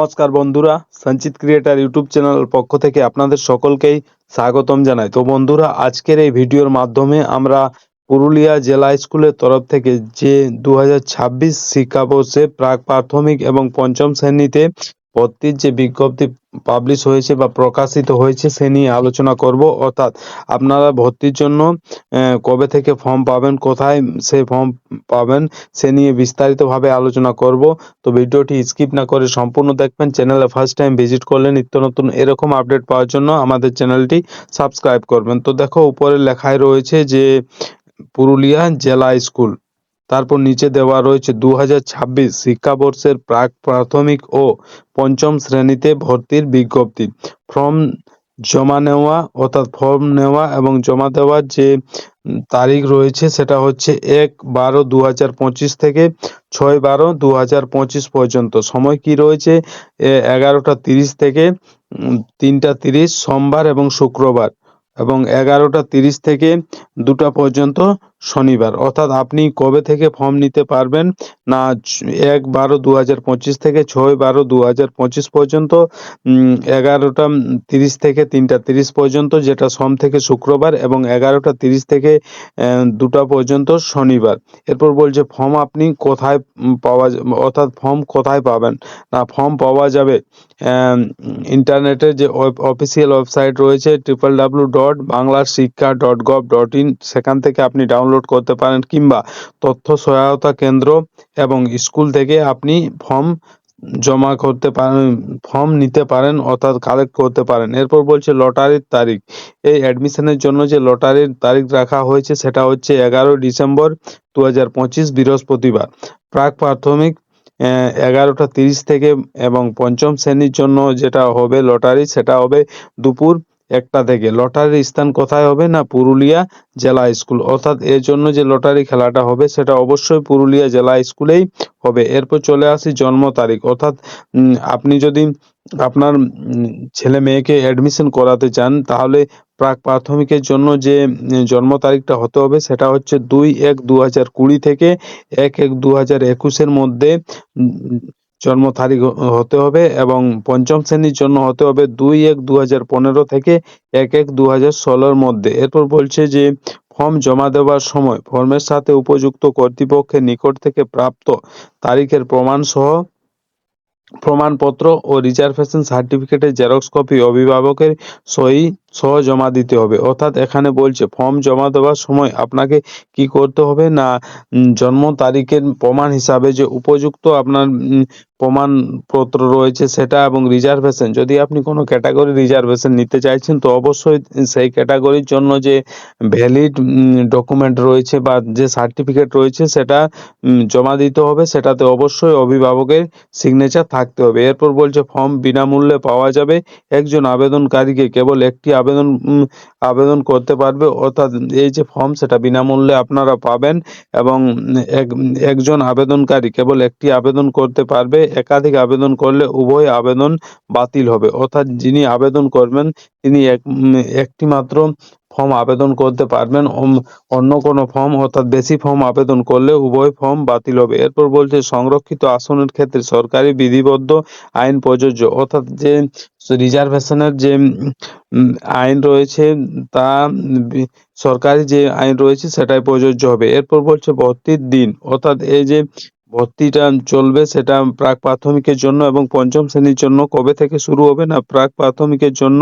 নমস্কার বন্ধুরা, সঞ্চিত ক্রিয়েটার ইউটিউব চ্যানেলের পক্ষ থেকে আপনাদের সকলকেই স্বাগতম জানাই। তো বন্ধুরা, আজকের এই ভিডিওর মাধ্যমে আমরা পুরুলিয়া জেলা স্কুলের তরফ থেকে যে দু হাজার ছাব্বিশ শিক্ষাবর্ষে প্রাক প্রাথমিক এবং পঞ্চম শ্রেণীতে ভর্তির যে বিজ্ঞপ্তি পাবলিশ হয়েছে বা প্রকাশিত হয়েছে সে নিয়ে আলোচনা করব। অর্থাৎ আপনারা ভর্তির জন্য কবে থেকে ফর্ম পাবেন, কোথায় সে ফর্ম পাবেন, সে নিয়ে বিস্তারিতভাবে আলোচনা করব। তো ভিডিওটি স্কিপ না করে সম্পূর্ণ দেখবেন। চ্যানেলে ফার্স্ট টাইম ভিজিট করলে নিত্য নতুন এরকম আপডেট পাওয়ার জন্য আমাদের চ্যানেলটি সাবস্ক্রাইব করবেন। তো দেখো, উপরে লেখায় রয়েছে যে পুরুলিয়া জেলা স্কুল। তারপর নিচে দেওয়া রয়েছে দু শিক্ষাবর্ষের প্রাক প্রাথমিক ও পঞ্চম শ্রেণীতে ভর্তির বিজ্ঞপ্তি। ফর্ম জমা নেওয়া, অর্থাৎ ফর্ম নেওয়া এবং জমা দেওয়ার যে তারিখ রয়েছে সেটা হচ্ছে এক বারো দু থেকে ছয় বারো দু পর্যন্ত। সময় কি রয়েছে? এগারোটা তিরিশ থেকে তিনটা তিরিশ সোমবার এবং শুক্রবার এবং এগারোটা তিরিশ থেকে দুটা পর্যন্ত শনিবার। অর্থাৎ আপনি কবে থেকে ফর্ম নিতে পারবেন? না, এক বারো দু হাজার পঁচিশ থেকে ছয় বারো দু হাজার পঁচিশ পর্যন্ত এগারোটা তিরিশ থেকে তিনটা তিরিশ পর্যন্ত, যেটা সোম থেকে শুক্রবার এবং এগারোটা তিরিশ থেকে দুটা পর্যন্ত শনিবার। এরপর বলছে ফর্ম আপনি কোথায় পাওয়া অর্থাৎ ফর্ম কোথায় পাবেন? না ফর্ম পাওয়া যাবে ইন্টারনেটের যে অফিসিয়াল ওয়েবসাইট রয়েছে ট্রিপল ডাব্লু ডট বাংলার শিক্ষা ডট গভ ডট ইন সেখান থেকে আপনি ডাউনলোড করতে পারেন কিংবা তথ্য সহায়তা কেন্দ্র এবং স্কুল থেকে আপনি ফর্ম জমা করতে পারেন ফর্ম নিতে পারেন, অর্থাৎ কালেক্ট করতে পারেন। এরপর বলছে লটারির তারিখ। এই অ্যাডমিশনের জন্য যে লটারির তারিখ রাখা হয়েছে সেটা হচ্ছে এগারো ডিসেম্বর দু হাজার পঁচিশ বৃহস্পতিবার। প্রাক প্রাথমিক এগারোটা তিরিশ থেকে এবং পঞ্চম শ্রেণির জন্য যেটা হবে লটারি সেটা হবে দুপুর একটা থেকে। লটারির স্থান কোথায় হবে না পুরুলিয়া জেলা স্কুল? অর্থাৎ এর জন্য যে লটারি খেলাটা হবে সেটা অবশ্যই পুরুলিয়া জেলা স্কুলেই হবে। এরপর চলে আসি জন্ম তারিখ। অর্থাৎ আপনি যদি আপনার ছেলে মেয়েকে অ্যাডমিশন করাতে চান, তাহলে প্রাক প্রাথমিকের জন্য যে জন্ম তারিখটা হতে হবে সেটা হচ্ছে দুই এক দু হাজার কুড়ি থেকে এক এক দু হাজার একুশের মধ্যে জন্ম তারিখ হতে হবে এবং পঞ্চম শ্রেণির জন্য হতে হবে দুই এক দু হাজার পনেরো থেকে এক এক দু হাজার ষোলোর মধ্যে। এরপর বলছে যে, ফর্ম জমা দেওয়ার সময় ফর্মের সাথে উপযুক্ত কর্তৃপক্ষের নিকট থেকে প্রাপ্ত তারিখের প্রমাণ সহ প্রমাণপত্র ও রিজার্ভেশন সার্টিফিকেটের জেরক্স কপি অভিভাবকের সই সহ জমা দিতে হবে। অর্থাৎ এখানে বলছে, ফর্ম জমা দেওয়ার সময় আপনাকে কি করতে হবে না জন্ম তারিখের প্রমাণ হিসাবে যে উপযুক্ত আপনার প্রমাণপত্র রয়েছে সেটা এবং রিজার্ভেশন যদি আপনি কোনো ক্যাটাগরি রিজার্ভেশন নিতে চাইছেন, তো অবশ্যই সেই ক্যাটাগরির জন্য যে ভ্যালিড ডকুমেন্ট রয়েছে বা যে সার্টিফিকেট রয়েছে সেটা জমা দিতে হবে। সেটাতে অবশ্যই অভিভাবকের সিগনেচার থাকতে হবে। এরপর বলছে, ফর্ম বিনামূল্যে পাওয়া যাবে। একজন আবেদনকারীকে কেবল একটি আবেদন আবেদন করতে পারবে। অর্থাৎ এই যে ফর্ম সেটা বিনামূল্যে আপনারা পাবেন এবং এক, একজন আবেদনকারী কেবল একটি আবেদন করতে পারবে। একাধিক আবেদন করলে উভয় আবেদন বাতিল হবে। অর্থাৎ যিনি আবেদন করবেন, তিনি এক একটি মাত্র ফর্ম আবেদন করতে পারবেন। অন্য কোনো ফর্ম অর্থাৎ বেশি ফর্ম আবেদন করলে উভয় ফর্ম বাতিল হবে। এরপর বলছে, সংরক্ষিত আসনের ক্ষেত্রে সরকারি বিধিবদ্ধ আইন প্রযোজ্য। অর্থাৎ যে রিজার্ভেশনের যে আইন রয়েছে, তা সরকারি যে আইন রয়েছে, সেটাই প্রযোজ্য হবে। এরপর বলছে ভর্তির দিন। অর্থাৎ এই যে ভর্তিটা চলবে সেটা প্রাক প্রাথমিকের জন্য এবং পঞ্চম শ্রেণির জন্য। কবে থেকে শুরু হবে না? প্রাক প্রাথমিকের জন্য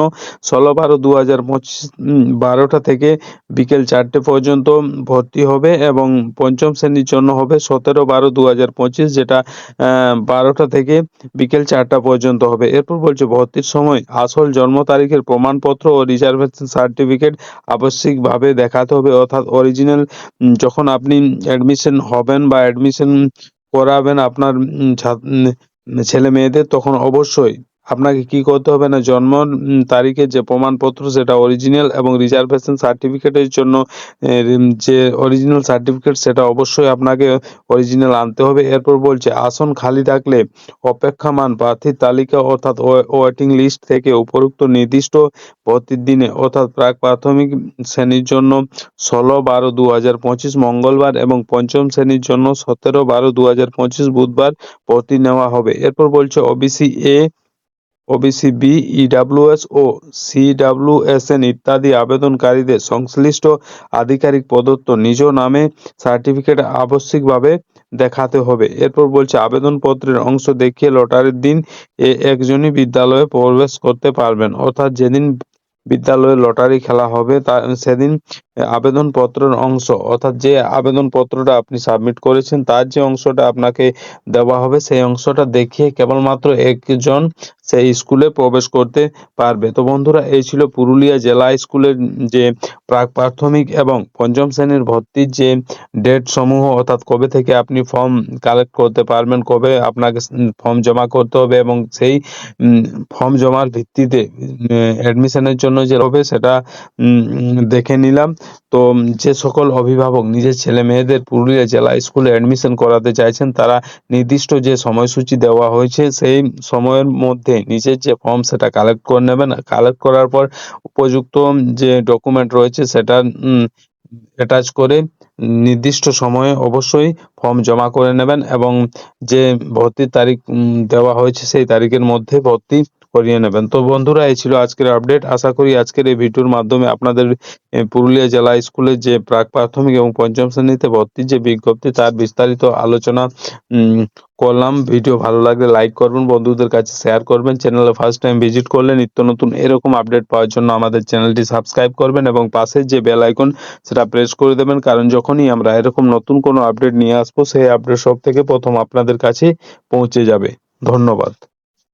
ষোলো বারো দু হাজার পঁচিশ বারোটা থেকে বিকেল চারটে পর্যন্ত ভর্তি হবে এবং পঞ্চম শ্রেণির জন্য হবে সতেরো বারো দু হাজার পঁচিশ, যেটা বারোটা থেকে বিকেল চারটা পর্যন্ত হবে। এরপর বলছে, ভর্তির সময় আসল জন্ম তারিখের প্রমাণপত্র ও রিজার্ভেশন সার্টিফিকেট আবশ্যিকভাবে দেখাতে হবে। অর্থাৎ অরিজিনাল যখন আপনি অ্যাডমিশন হবেন বা অ্যাডমিশন করাবেন আপনার ছেলে মেয়েদের তখন অবশ্যই আপনাকে কি করতে হবে না? জন্ম তারিখের যে প্রমাণপত্র, সেটা অরিজিনাল এবং রিজার্ভেশন সার্টিফিকেটের জন্য যে অরিজিনাল সার্টিফিকেট সেটা অবশ্যই আপনাকে অরিজিনাল আনতে হবে। এরপর বলছে, আসন খালি থাকলে অপেক্ষামান প্রার্থীর তালিকা অর্থাৎ ওয়েটিং লিস্ট থেকে উপরোক্ত নির্দিষ্ট ভর্তির দিনে অর্থাৎ প্রাক প্রাথমিক শ্রেণির জন্য ষোলো বারো দু হাজার পঁচিশ মঙ্গলবার এবং পঞ্চম শ্রেণির জন্য সতেরো বারো দু হাজার পঁচিশ বুধবার ভর্তি নেওয়া হবে। এরপর বলছে OBC A OBC B EWS O CWSN ইত্যাদি আবেদনকারীদের সংশ্লিষ্ট আধিকারিক প্রদত্ত নিজ নামে সার্টিফিকেট আবশ্যিকভাবে দেখাতে হবে। এরপর বলছে, আবেদনপত্রের অংশ দেখিয়ে লটারির দিন এ একজনই বিদ্যালয়ে প্রবেশ করতে পারবেন, অর্থাৎ যেদিন বিদ্যালয়ে লটারি খেলা হবে, তা সেদিন আবেদনপত্রের অংশ, অর্থাৎ যে আবেদনপত্রটা আপনি সাবমিট করেছেন, তার যে অংশটা আপনাকে দেওয়া হবে, সেই অংশটা দেখিয়ে কেবলমাত্র একজন সেই স্কুলে প্রবেশ করতে পারবে। তো বন্ধুরা, এই ছিল পুরুলিয়া জেলা স্কুলের যে প্রাক প্রাথমিক এবং পঞ্চম শ্রেণির ভর্তির যে ডেট সমূহ অর্থাৎ কবে থেকে আপনি ফর্ম কালেক্ট করতে পারবেন, কবে আপনাকে ফর্ম জমা করতে হবে এবং সেই ফর্ম জমার ভিত্তিতে অ্যাডমিশনের জন্য যে হবে সেটা দেখে নিলাম। তো যে সকল অভিভাবক, নিজের ছেলে মেয়েদের পুরুলিয়া জেলা স্কুলে অ্যাডমিশন করাতে চাইছেন, তারা নির্দিষ্ট যে সময়সূচি দেওয়া হয়েছে, সেই সময়ের মধ্যে নিজের যে ফর্ম সেটা কালেক্ট করে নেবেন। কালেক্ট করার পর উপযুক্ত যে ডকুমেন্ট রয়েছে সেটা অ্যাটাচ করে নির্দিষ্ট সময়ে অবশ্যই ফর্ম জমা করে নেবেন এবং যে ভর্তির তারিখ দেওয়া হয়েছে সেই তারিখের মধ্যে ভর্তি করিয়ে নেবেন। তো বন্ধুরা, এই ছিল আজকের আপডেট আশা করি আজকের এই ভিডিওর মাধ্যমে আপনাদের পুরুলিয়া জেলা স্কুলের যে প্রাক প্রাথমিক এবং পঞ্চম শ্রেণীতে ভর্তির যে বিজ্ঞপ্তি, তার বিস্তারিত আলোচনা করলাম। ভিডিও ভালো লাগলে লাইক করবেন, বন্ধুদের কাছে শেয়ার করবেন। চ্যানেলে ফার্স্ট টাইম ভিজিট করলে নিত্য নতুন এরকম আপডেট পাওয়ার জন্য আমাদের চ্যানেলটি সাবস্ক্রাইব করবেন এবং পাশের যে বেল আইকন সেটা প্রেস করে দেবেন। কারণ যখনই আমরা এরকম নতুন কোনো আপডেট নিয়ে আসব, সেই আপডেট সব থেকে প্রথম আপনাদের কাছে পৌঁছে যাবে। ধন্যবাদ।